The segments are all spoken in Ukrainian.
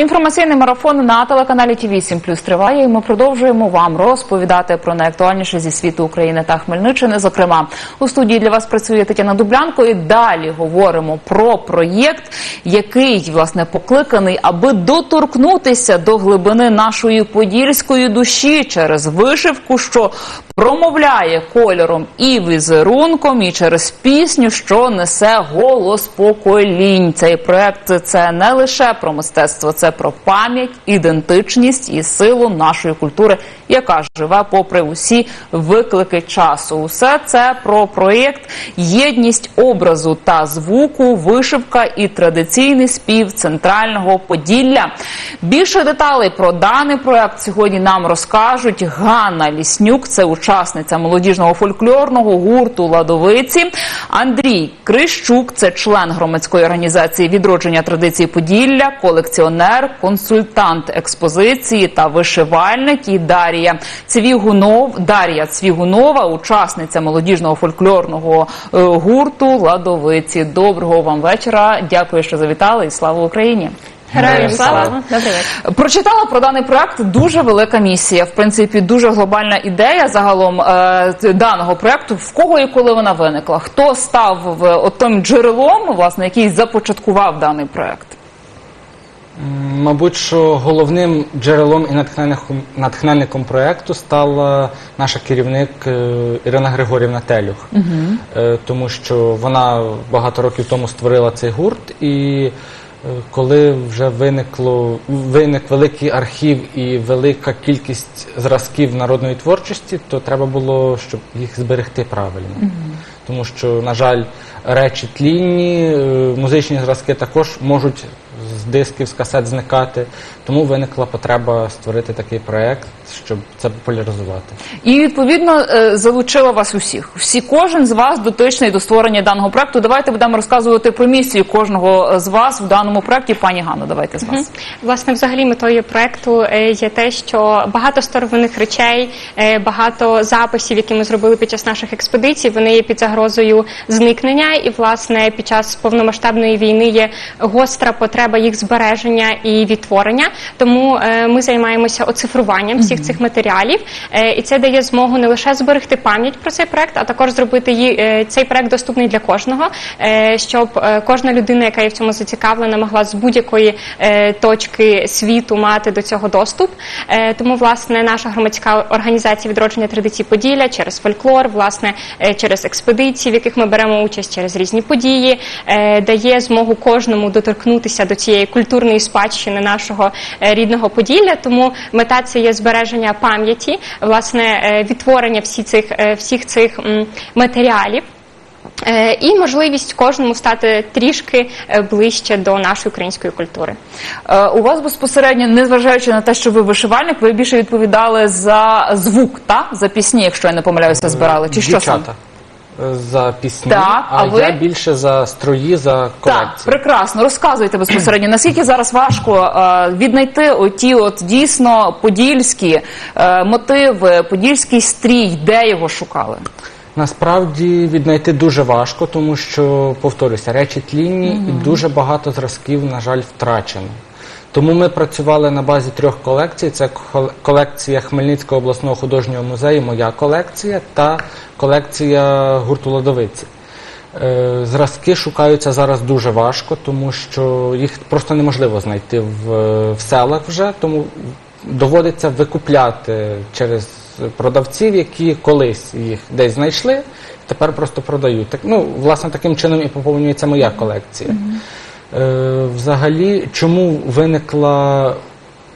Інформаційний марафон на телеканалі Ті 8 плюс триває. І ми продовжуємо вам розповідати про найактуальніше зі світу України та Хмельниччини. Зокрема, у студії для вас працює Тетяна Дублянко. І далі говоримо про проєкт, який власне покликаний, аби доторкнутися до глибини нашої подільської душі через вишивку, що промовляє кольором і візерунком, і через пісню, що несе голос поколінь. Цей проект це не лише про мистецтво, це про пам'ять, ідентичність і силу нашої культури, яка живе попри усі виклики часу. Усе це про проєкт єдність образу та звуку, вишивка і традиційний спів центрального Поділля. Більше деталей про даний проект сьогодні нам розкажуть Ганна Ліснюк, це учасниця молодіжного фольклорного гурту Ладовиці. Андрій Крищук, це член громадської організації відродження традицій Поділля, колекціонер, консультант експозиції та вишивальник. І Дар'я Цвігунов, Дар'я Цвігунова, учасниця молодіжного фольклорного е, гурту Ладовиці. Доброго вам вечора. Дякую, що завітали, і слава Україні. Героям слава! слава. Добрий вечір. Прочитала про даний проект. Дуже велика місія. В принципі, дуже глобальна ідея загалом е, даного проекту. В кого і коли вона виникла? Хто став в от тим джерелом, власне, який започаткував даний проект? Мабуть, що головним джерелом і натхненником, натхненником проєкту стала наша керівник е, Ірина Григорівна Телюх, Е, тому що вона багато років тому створила цей гурт, і е, коли вже виникло виник великий архів і велика кількість зразків народної творчості, то треба було, щоб їх зберегти правильно. Тому що, на жаль, речі тлінні, музичні зразки також можуть дисків, з касет зникати. Тому виникла потреба створити такий проект, щоб це популяризувати. І відповідно е, залучила вас усіх. Всі, кожен з вас дотичний до створення даного проекту. Давайте будемо розказувати про місію кожного з вас в даному проекті. Пані Ганно, давайте з вас. Власне, взагалі метою проекту е, є те, що багато старовинних речей, е, багато записів, які ми зробили під час наших експедицій, вони є під загрозою зникнення. І власне під час повномасштабної війни є гостра потреба їх збереження і відтворення. Тому е, ми займаємося оцифруванням всіх цих матеріалів, Е, і це дає змогу не лише зберегти пам'ять про цей проект, а також зробити її, е, цей проект доступний для кожного, щоб кожна людина, яка є в цьому зацікавлена, могла з будь-якої точки світу мати до цього доступ. Тому, власне, наша громадська організація відродження традицій Поділля через фольклор, власне, через експедиції, в яких ми беремо участь через різні події, дає змогу кожному доторкнутися до цієї культурної спадщини нашого е, рідного Поділля. Тому мета це є збереження пам'яті, власне, е, відтворення всі цих, е, всіх цих матеріалів. І можливість кожному стати трішки ближче до нашої української культури. У вас безпосередньо, незважаючи на те, що ви вишивальник, ви більше відповідали за звук, та за пісні, якщо я не помиляюся, збирали. Чи що саме? За пісні, Так, а а, ви? я більше за строї, за Так, колекції. прекрасно. Розказуйте безпосередньо, наскільки зараз важко е, віднайти оті от дійсно подільські е, мотиви, подільський стрій, де його шукали? Насправді віднайти дуже важко, тому що, повторюся, речі тлінні і дуже багато зразків, на жаль, втрачено. Тому ми працювали на базі трьох колекцій: це кол- колекція Хмельницького обласного художнього музею, моя колекція та колекція гурту Ладовиці. Е, Зразки шукаються зараз дуже важко, тому що їх просто неможливо знайти в, в селах вже, тому доводиться викупляти через продавців, які колись їх десь знайшли, тепер просто продають. Так, ну, власне, таким чином і поповнюється моя колекція. Е, взагалі, чому виникла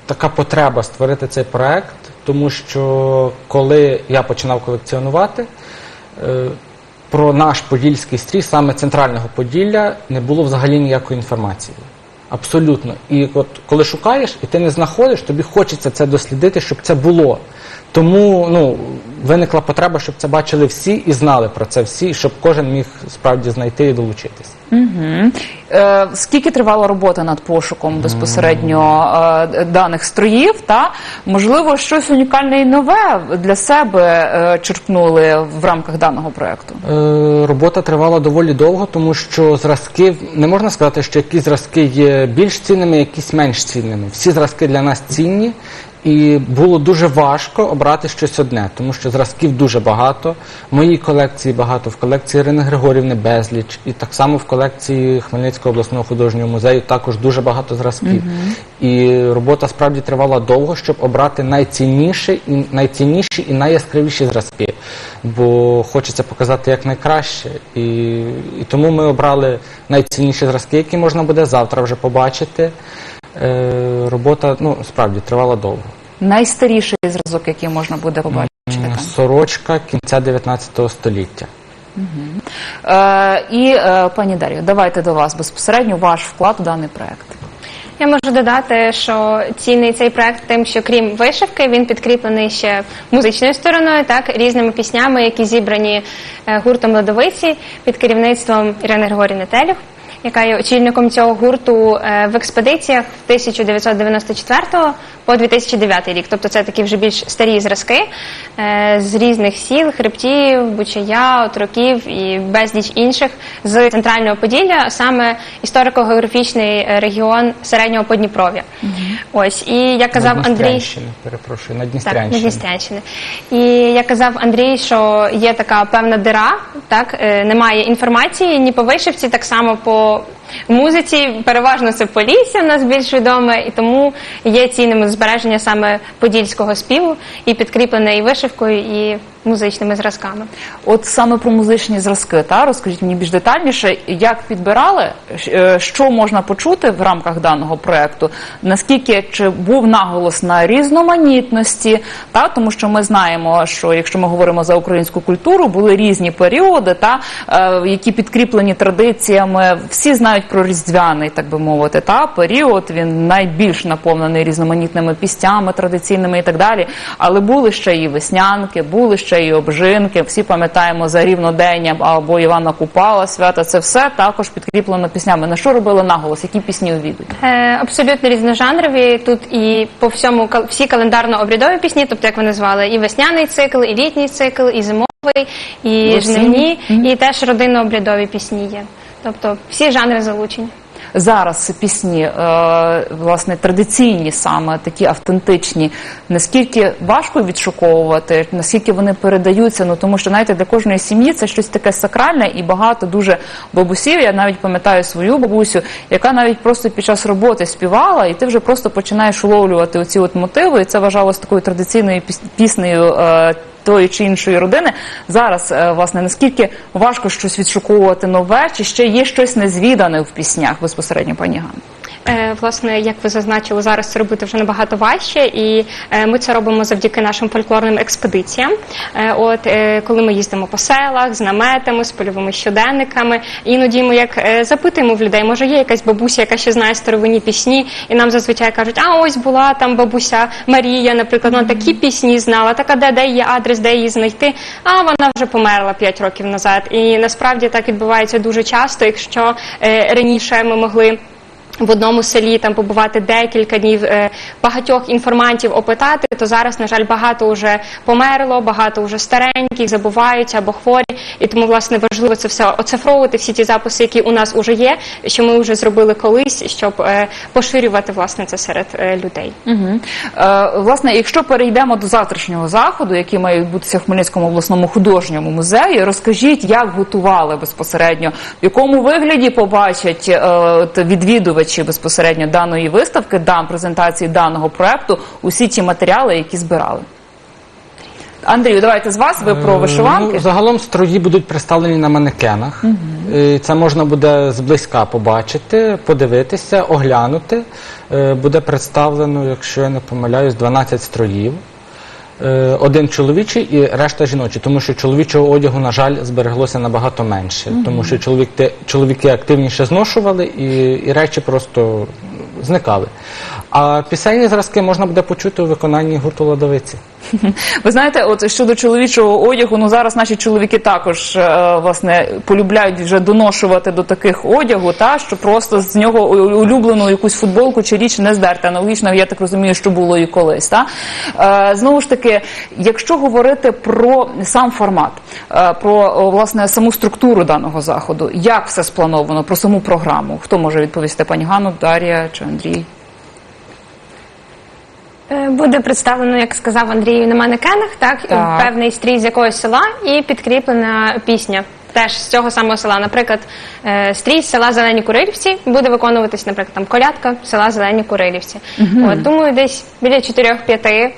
така потреба створити цей проект? Тому що коли я починав колекціонувати, е, про наш подільський стрій, саме центрального Поділля, не було взагалі ніякої інформації. Абсолютно. І от коли шукаєш і ти не знаходиш, тобі хочеться це дослідити, щоб це було. Тому ну, виникла потреба, щоб це бачили всі і знали про це всі, щоб кожен міг справді знайти і долучитися. Угу. Е, скільки тривала робота над пошуком безпосередньо е, даних строїв? Та можливо, щось унікальне і нове для себе е, черпнули в рамках даного проекту? Е, Робота тривала доволі довго, тому що зразки не можна сказати, що якісь зразки є більш цінними, якісь менш цінними. Всі зразки для нас цінні, і було дуже важко обрати щось одне, тому що зразків дуже багато. В моїй колекції багато, в колекції Ірини Григорівни безліч, і так само в колекції Хмельницького обласного художнього музею також дуже багато зразків. І робота справді тривала довго, щоб обрати найцінніші і найцінніші і найяскравіші зразки. Бо хочеться показати як найкраще. І, і тому ми обрали найцінніші зразки, які можна буде завтра вже побачити. Е, робота ну, справді тривала довго. Найстаріший зразок, який можна буде побачити. там? Сорочка кінця 19 століття. Е, і е, пані Дар'ю, давайте до вас безпосередньо ваш вклад у даний проект. Я можу додати, що цінний цей проект тим, що крім вишивки, він підкріплений ще музичною стороною, так різними піснями, які зібрані е, гуртом Ледовиці під керівництвом Ірини Григорівни Телюх, яка є очільником цього гурту е, в експедиціях 1994 по 2009 рік. Тобто це такі вже більш старі зразки е, з різних сіл, хребтів, Бучая, Отроків і безліч інших з центрального Поділля, саме історико-географічний регіон середнього Подніпров'я. Ось і як казав Андрій. Надністрянщини, перепрошую, Так, на Дністрянщини. І як казав Андрій, що є така певна дира, так е, немає інформації ні по вишивці, так само по музиці. Переважно це Полісся в нас більш відоме, і тому є цінним збереження саме подільського співу і підкріплене і вишивкою, і музичними зразками. От саме про музичні зразки, та розкажіть мені більш детальніше, як підбирали, е, що можна почути в рамках даного проекту, наскільки чи був наголос на різноманітності, та тому що ми знаємо, що якщо ми говоримо за українську культуру, були різні періоди, та е, які підкріплені традиціями. Всі знають про різдвяний, так би мовити, та період він найбільш наповнений різноманітними пістями традиційними і так далі. Але були ще і веснянки, були ще і обжинки. Всі пам'ятаємо за рівнодення або Івана Купала свята. Це все також підкріплено піснями. На що робили наголос? Які пісні увійдуть? Е, абсолютно різножанрові. Тут і по всьому всі календарно-обрядові пісні, тобто як вони звали, і весняний цикл, і літній цикл, і зимовий, і жнивні, і теж родинно-обрядові пісні є. Тобто всі жанри залучені. Зараз пісні, е, власне, традиційні саме такі автентичні. Наскільки важко відшуковувати, наскільки вони передаються? Ну тому що знаєте, для кожної сім'ї це щось таке сакральне і багато дуже бабусів. Я навіть пам'ятаю свою бабусю, яка навіть просто під час роботи співала, і ти вже просто починаєш уловлювати оці от мотиви. І це вважалось такою традиційною піс- піснею. Тої чи іншої родини зараз, е, власне, наскільки важко щось відшуковувати нове, чи ще є щось незвідане в піснях безпосередньо, пані Ганна? Е, Власне, як ви зазначили, зараз це робити вже набагато важче, і е, ми це робимо завдяки нашим фольклорним експедиціям. Е, От коли ми їздимо по селах з наметами, з польовими щоденниками, іноді ми як запитуємо в людей, може є якась бабуся, яка ще знає старовинні пісні, і нам зазвичай кажуть, а ось була там бабуся Марія, наприклад, вона такі пісні знала, так а де, де її адрес, де її знайти? А вона вже померла 5 років назад. І насправді так відбувається дуже часто, якщо раніше ми могли в одному селі там побувати декілька днів, е, багатьох інформантів опитати, то зараз, на жаль, багато вже померло, багато вже стареньких, забуваються або хворі. І тому, власне, важливо це все оцифровувати, всі ті записи, які у нас вже є, що ми вже зробили колись, щоб е, поширювати власне це серед е, людей. Угу. Е, власне, якщо перейдемо до завтрашнього заходу, який має відбутися в Хмельницькому обласному художньому музеї, розкажіть, як готували безпосередньо, в якому вигляді побачать е, от відвідувачі безпосередньо даної виставки, дан презентації даного проекту, усі ті матеріали, які збирали. Андрію, давайте з вас. Ви про вишиванки. Ну, загалом строї будуть представлені на манекенах. Е, Це можна буде зблизька побачити, подивитися, оглянути. Е, Буде представлено, якщо я не помиляюсь, 12 строїв. Е, Один чоловічий і решта жіночі, тому що чоловічого одягу, на жаль, збереглося набагато менше, тому що чоловіки, чоловіки активніше зношували і, і речі просто зникали. А пісенні зразки можна буде почути у виконанні гурту Ладовиці. Ви знаєте, от щодо чоловічого одягу, ну зараз наші чоловіки також е, власне полюбляють вже доношувати до таких одягу, та що просто з нього улюблену якусь футболку чи річ не здерти. Аналогічно, я так розумію, що було і колись. Та е, знову ж таки, якщо говорити про сам формат, е, про власне саму структуру даного заходу, як все сплановано, про саму програму, хто може відповісти, пані Ганну, Дар'я чи Андрій? Е, Буде представлено, як сказав Андрій, на манекенах, так, Так. певний стрій з якогось села і підкріплена пісня. Теж з цього самого села. Наприклад, е, стрій з села Зелені Курилівці буде виконуватись, наприклад, там колядка села Зелені Курилівці. От, думаю, десь біля 4-5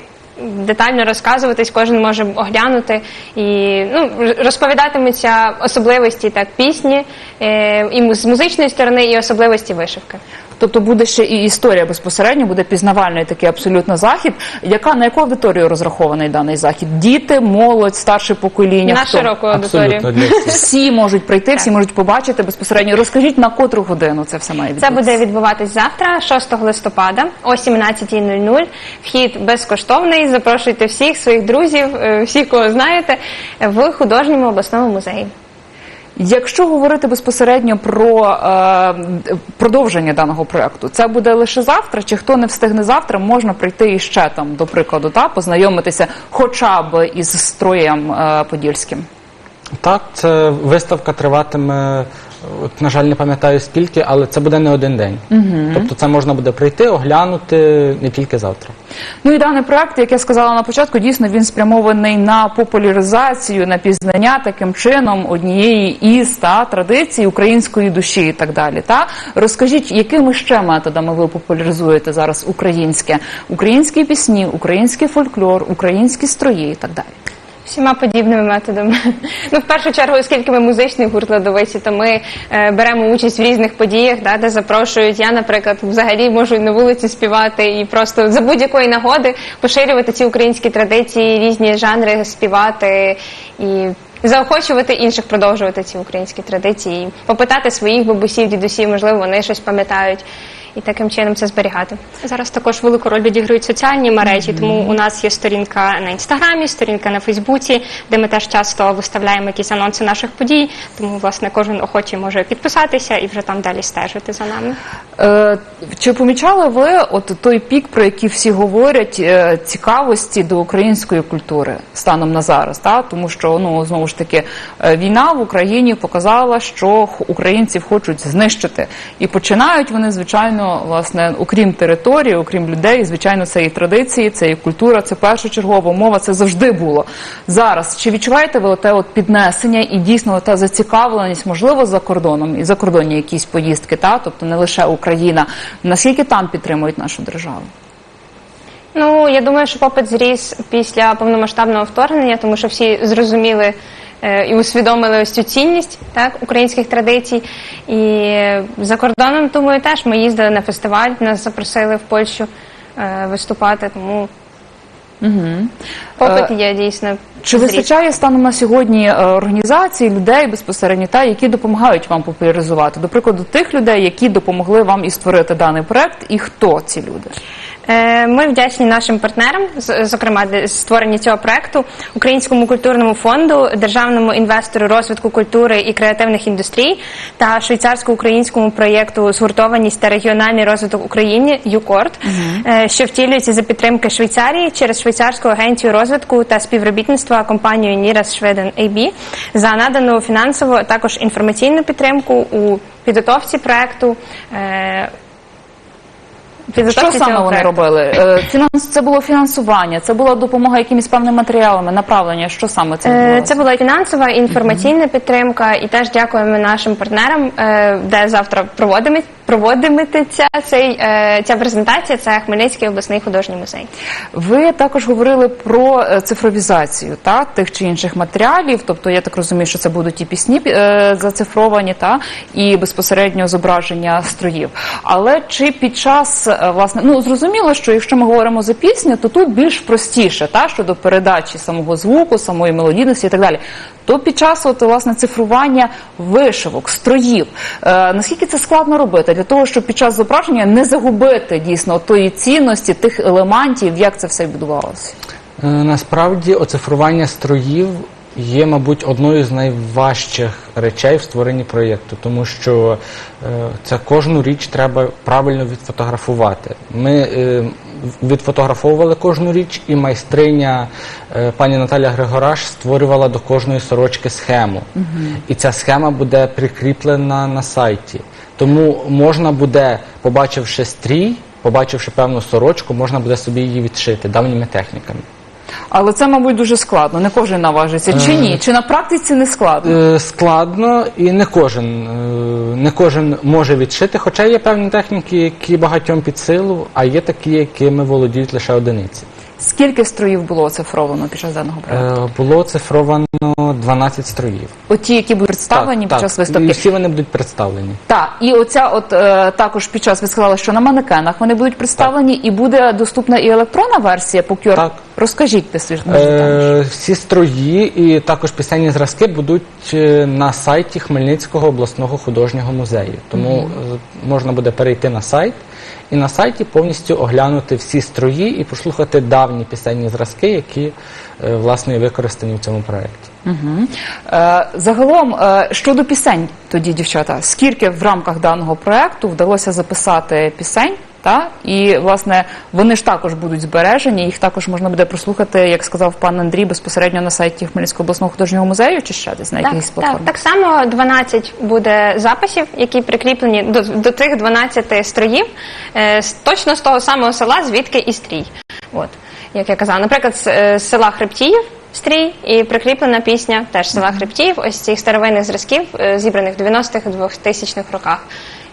детально розказуватись, кожен може оглянути і ну, розповідатимуться особливості так, пісні е, і з музичної сторони, і особливості вишивки. Тобто буде ще і історія безпосередньо, буде пізнавальний такий абсолютно захід. Яка на яку аудиторію розрахований даний захід? Діти, молодь, старше покоління? На Хто? широку аудиторію. Всі можуть прийти, всі можуть побачити безпосередньо. Розкажіть на котру годину це все має Це буде відбуватись завтра, 6 листопада, о 17.00. Вхід безкоштовний. Запрошуйте всіх своїх друзів, е, всіх, кого знаєте, в художньому обласному музеї. Якщо говорити безпосередньо про е, продовження даного проекту, це буде лише завтра, чи хто не встигне завтра, можна прийти іще там, до прикладу, та познайомитися хоча б із строєм е, подільським. Так, це виставка триватиме, от, на жаль, не пам'ятаю скільки, але це буде не один день. Тобто це можна буде прийти, оглянути не тільки завтра. Ну і даний проект, як я сказала на початку, дійсно він спрямований на популяризацію, на пізнання таким чином однієї із та традицій української душі і так далі. Та розкажіть, якими ще методами ви популяризуєте зараз українське, українські пісні, український фольклор, українські строї і так далі. Всіма подібними методами. Ну, в першу чергу, оскільки ми музичний гурт ладовиці, то ми е, беремо участь в різних подіях, да, де запрошують. Я, наприклад, взагалі можу на вулиці співати і просто за будь-якої нагоди поширювати ці українські традиції, різні жанри співати і. Заохочувати інших продовжувати ці українські традиції, попитати своїх бабусів, дідусів, можливо, вони щось пам'ятають, і таким чином це зберігати. Зараз також велику роль відіграють соціальні мережі, тому у нас є сторінка на інстаграмі, сторінка на Фейсбуці, де ми теж часто виставляємо якісь анонси наших подій. Тому власне кожен охочий може підписатися і вже там далі стежити за нами. Е, Чи помічали ви от той пік, про який всі говорять, е, цікавості до української культури станом на зараз? Та? Тому що ну знову ж таки е, війна в Україні показала, що українців хочуть знищити, і починають вони звичайно, власне, окрім території, окрім людей, звичайно, це і традиції, це і культура, це першочергова мова, це завжди було. Зараз чи відчуваєте ви оте от піднесення і дійсно та зацікавленість, можливо, за кордоном і закордонні якісь поїздки, та тобто не лише Україна. Наскільки там підтримують нашу державу? Ну, я думаю, що попит зріс після повномасштабного вторгнення, тому що всі зрозуміли і усвідомили ось цю цінність так, українських традицій. І за кордоном, думаю, теж ми їздили на фестиваль, нас запросили в Польщу е, виступати, тому попит є дійсно. Чи вистачає станом на сьогодні е, організацій, людей безпосередньо та які допомагають вам популяризувати? До прикладу, тих людей, які допомогли вам і створити даний проект, і хто ці люди? Е, Ми вдячні нашим партнерам, зокрема для створення цього проекту, Українському культурному фонду, державному інвестору розвитку культури і креативних індустрій та швейцарсько-українському проєкту Згуртованість та регіональний розвиток України ЮКОРД, е, що втілюється за підтримки Швейцарії через швейцарську агенцію розвитку та співробітництва компанію Нірас Шведен AB за надану фінансову а також інформаційну підтримку у підготовці проекту. Що саме вони робили? Е, Фінанс це було фінансування, це була допомога якимись певними матеріалами, направлення. Що саме це Е. Це була фінансова інформаційна підтримка, і теж дякуємо нашим партнерам, е, де завтра проводиме- проводиметься цей е, ця презентація. Це Хмельницький обласний художній музей. Ви також говорили про е, цифровізацію та тих чи інших матеріалів. Тобто, я так розумію, що це будуть і пісні е, зацифровані, та і безпосередньо зображення строїв. Але чи під час е, власне, ну зрозуміло, що якщо ми говоримо за пісню, то тут більш простіше, та щодо передачі самого звуку, самої мелодійності і так далі. То під час от, власне цифрування вишивок, строїв. Е, наскільки це складно робити для того, щоб під час зображення не загубити дійсно тої цінності, тих елементів, як це все відбувалося? Е, Насправді оцифрування строїв є, мабуть, одною з найважчих речей в створенні проєкту, тому що е, це кожну річ треба правильно відфотографувати. Ми е, відфотографовували кожну річ, і майстриня е, пані Наталя Григораш створювала до кожної сорочки схему. І ця схема буде прикріплена на сайті. Тому можна буде, побачивши стрій, побачивши певну сорочку, можна буде собі її відшити давніми техніками. Але це, мабуть, дуже складно. Не кожен наважиться. Чи ні? Чи на практиці не складно? Е, Складно і не кожен, е, не кожен може відшити, хоча є певні техніки, які багатьом під силу, а є такі, якими володіють лише одиниці. Скільки строїв було оцифровано під час даного проекту? Е, Було цифровано 12 строїв. Оті, які будуть представлені під час виставки. І всі вони будуть представлені. Так, і оця от е, також під час ви сказали, що на манекенах вони будуть представлені, і буде доступна і електронна версія по QR. Так. Розкажіть більш більш. Е, всі строї і також пісенні зразки будуть е, на сайті Хмельницького обласного художнього музею. Тому е, можна буде перейти на сайт і на сайті повністю оглянути всі строї і послухати давні пісенні зразки, які е, власне використані в цьому проєкті. Угу. Е, загалом е, щодо пісень, тоді дівчата, скільки в рамках даного проекту вдалося записати пісень? Та? І власне вони ж також будуть збережені. Їх також можна буде прослухати, як сказав пан Андрій, безпосередньо на сайті Хмельницького обласного художнього музею, чи ще десь на Так, якійсь так, так само 12 буде записів, які прикріплені до, до тих 12 строїв, е, точно з того самого села, звідки і стрій. От, як я казала, наприклад, з, е, з села Хребтіїв стрій і прикріплена пісня теж села Хребтіїв, ось цих старовинних зразків, е, зібраних в 90-х, 2000-х роках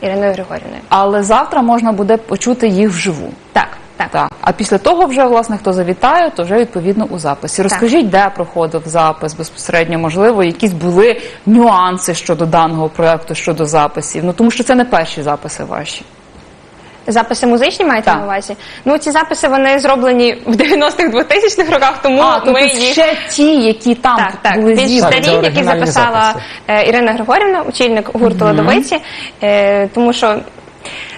Іриною Григорівною. Але завтра можна буде почути їх вживу. Так, так. Так, а після того вже власне хто завітає, то вже відповідно у записі. Розкажіть, де проходив запис безпосередньо, можливо, якісь були нюанси щодо даного проекту, щодо записів. Ну тому що це не перші записи ваші. Записи музичні маєте Так. на увазі? Ну, ці записи вони зроблені в 90-х, 2000-х роках, тому а, тобто ми їх ще ті, які там так, так, були більш зібрані. Так, це старі, які оригінальні записала записи. е, Ірина Григорівна, очільник гурту Ладовиці, е, тому що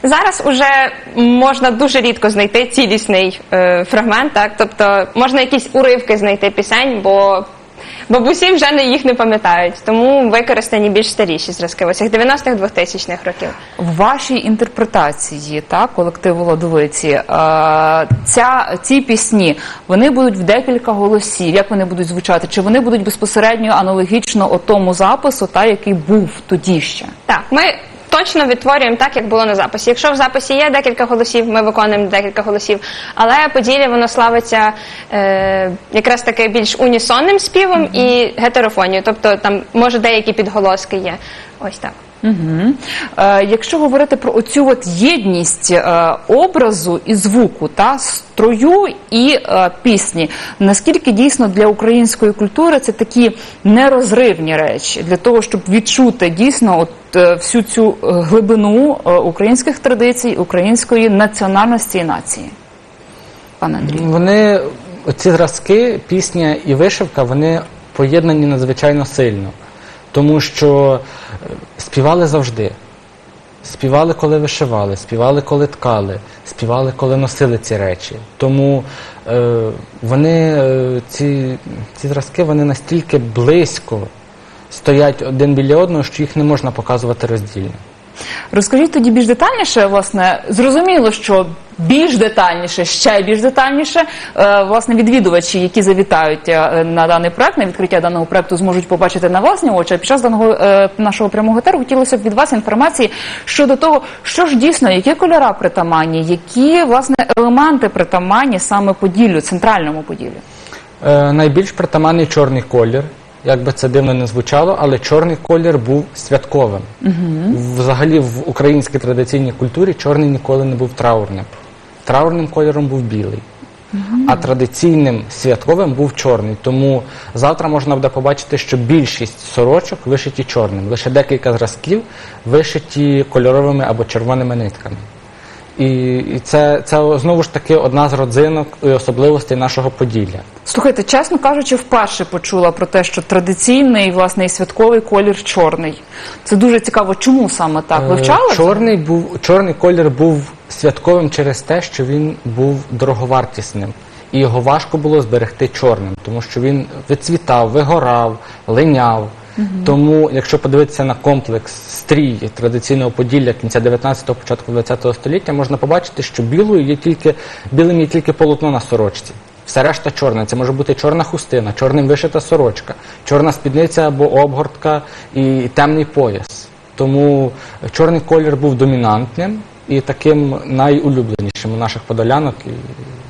зараз уже можна дуже рідко знайти цілісний е, фрагмент, так, тобто можна якісь уривки знайти пісень, бо бабусі вже не їх не пам'ятають, тому використані більш старіші зразки, ось цих 90-х, 2000-х років. В вашій інтерпретації, так, колективу Ладовиці, е, ця, ці пісні, вони будуть в декілька голосів. Як вони будуть звучати? Чи вони будуть безпосередньо аналогічно тому запису, та, який був тоді ще? Так, ми точно відтворюємо так, як було на записі. Якщо в записі є декілька голосів, ми виконуємо декілька голосів. Але поділі воно славиться е, якраз таки більш унісонним співом і гетерофонією. Тобто там може деякі підголоски є. Ось так. Угу. Е, якщо говорити про оцю от єдність е, образу і звуку, та строю і е, пісні, наскільки дійсно для української культури це такі нерозривні речі для того, щоб відчути дійсно от е, всю цю е, глибину е, українських традицій, української національності і нації, пане Андрій. Вони ці зразки, пісня і вишивка, вони поєднані надзвичайно сильно, тому що е, співали завжди. Співали, коли вишивали, співали, коли ткали, співали, коли носили ці речі. Тому е, вони, е, ці, ці зразки вони настільки близько стоять один біля одного, що їх не можна показувати роздільно. Розкажіть тоді більш детальніше, власне, зрозуміло, що більш детальніше, ще більш детальніше, е, власне, відвідувачі, які завітають е, на даний проект, на відкриття даного проекту, зможуть побачити на власні очі. А під час даного е, нашого прямого етеру хотілося б від вас інформації щодо того, що ж дійсно, які кольора притаманні, які власне елементи притаманні саме Поділлю, центральному Поділлю. Найбільш притаманний чорний колір. Як би це дивно не звучало, але чорний колір був святковим. Взагалі в українській традиційній культурі чорний ніколи не був траурним. Траурним кольором був білий. А традиційним святковим був чорний. Тому завтра можна буде побачити, що більшість сорочок вишиті чорним. Лише декілька зразків вишиті кольоровими або червоними нитками. І, і це, це знову ж таки одна з родзинок і особливостей нашого Поділля. Слухайте, чесно кажучи, вперше почула про те, що традиційний власне і святковий колір чорний. Це дуже цікаво. Чому саме так? Е, Вивчали? Чорний був чорний колір був святковим через те, що він був дороговартісним, і його важко було зберегти чорним, тому що він вицвітав, вигорав, линяв. Тому, якщо подивитися на комплекс стрій традиційного поділля кінця 19-го, початку 20-го століття, можна побачити, що білою є тільки білим є тільки полотно на сорочці. Все решта чорне. Це може бути чорна хустина, чорним вишита сорочка, чорна спідниця або обгортка і темний пояс. Тому чорний колір був домінантним і таким найулюбленішим у наших подолянок.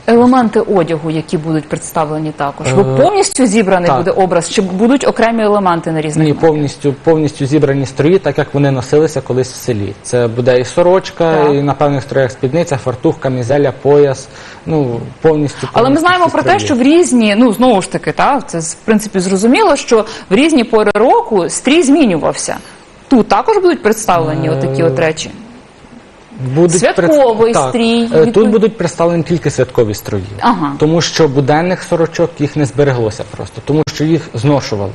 Елементи одягу, які будуть представлені також. Ви Е, повністю зібраний так. буде образ, чи будуть окремі елементи на різних? Ні, повністю, повністю зібрані строї, так як вони носилися колись в селі. Це буде і сорочка, Так. і на певних строях спідниця, фартух, камізеля, пояс. Ну повністю. Але ми знаємо про те, що в різні, ну знову ж таки, та це в принципі зрозуміло, що в різні пори року стрій змінювався. Тут також будуть представлені Е, отакі от речі. Будуть Святковий так. стрій, Е, Тут будуть представлені тільки святкові строї. Ага. Тому що буденних сорочок їх не збереглося просто, тому що їх зношували.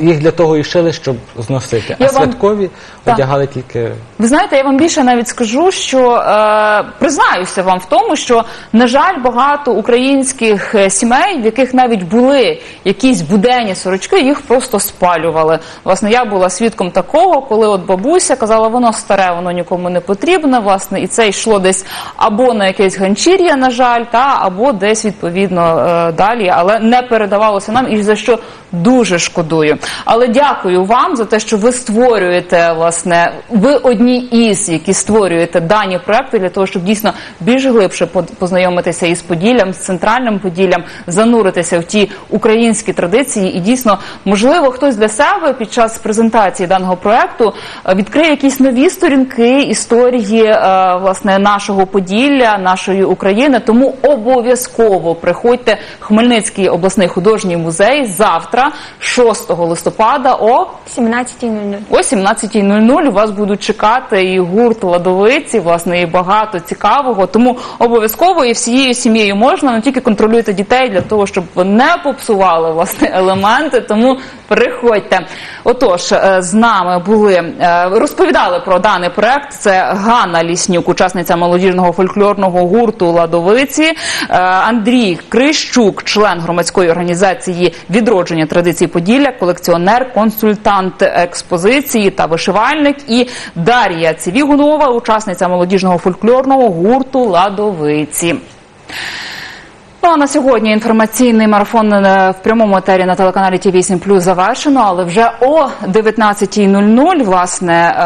Їх для того і шили, щоб зносити. Я а вам- святкові Так. одягали тільки Ви знаєте, я вам більше навіть скажу, що е, признаюся вам в тому, що на жаль, багато українських е, сімей, в яких навіть були якісь буденні сорочки, їх просто спалювали. Власне, я була свідком такого, коли от бабуся казала, воно старе, воно нікому не потрібне. Власне, і це йшло десь або на якесь ганчір'я, на жаль, та або десь відповідно е, далі, але не передавалося нам, і за що дуже шкодую. Але дякую вам за те, що ви створюєте власне. Ви одні із, які створюєте дані проекти для того, щоб дійсно більш глибше по- познайомитися із Поділлям, з центральним Поділлям, зануритися в ті українські традиції, і дійсно, можливо, хтось для себе під час презентації даного проекту е, відкриє якісь нові сторінки історії е, власне нашого Поділля, нашої України. Тому обов'язково приходьте в Хмельницький обласний художній музей завтра, 6 листопада, о 17.00. о 17.00 вас будуть чекати і гурт ладовиці, власне, і багато цікавого. Тому обов'язково і всією сім'єю можна, але тільки контролюйте дітей для того, щоб не попсували власне елементи. Тому приходьте. Отож, е, з нами були е, розповідали про даний проект. Це Ганна Ліснюк, учасниця молодіжного фольклорного гурту Ладовиці, е, Андрій Крищук, член громадської організації відродження традицій Поділля, колекціонер, консультант експозиції та вишивальник, і Дар'я Цивігунова, учасниця молодіжного фольклорного гурту Ладовиці. Ну а на сьогодні інформаційний марафон е, в прямому етері на телеканалі Ті 8 завершено, але вже о 19.00, власне. е,